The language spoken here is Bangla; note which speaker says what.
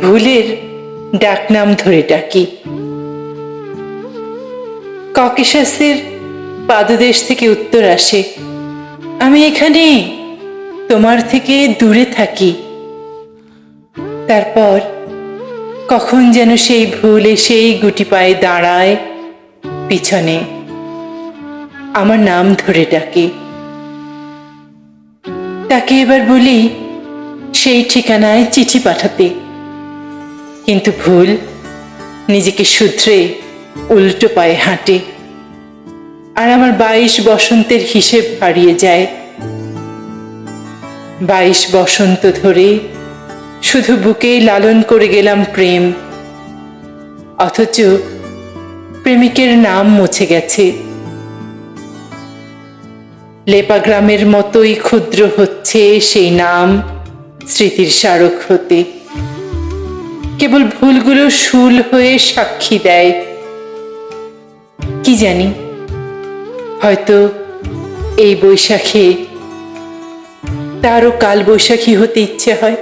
Speaker 1: ভুলের ডাকনাম ধরে ডাকি। ককেশাসের পাদদেশ থেকে উত্তর আসে, আমি এখানে, তোমার থেকে দূরে থাকি। তারপর, কখন যেন সেই ভুল এসেই গুটি পায়ে দাঁড়ায় পিছনে। আমার নাম ধরে ডাকে। তাকে এবার বলি, সেই ঠিকানায় চিঠি পাঠাতে। কিন্তু ভুল। নিজেকে শুধরে উল্টো পায়ে হাঁটে। আর আমার বাইশ বসন্তের হিসেব হারিয়ে যায়। বাইশ বসন্ত ধরে শুধু বুকেই লালন করে গেলাম প্রেম। অথচ প্রেমিকের নাম মুছে গেছে। লেপা গ্রামের মতোই ক্ষুদ্র হচ্ছে সেই নাম স্মৃতির স্মারক হতে। কেবল ভুলগুলো শুল হয়ে সাক্ষী দেয়। কি জানি, হয়তো এই বৈশাখে তারও কাল বৈশাখী হতে ইচ্ছে হয়।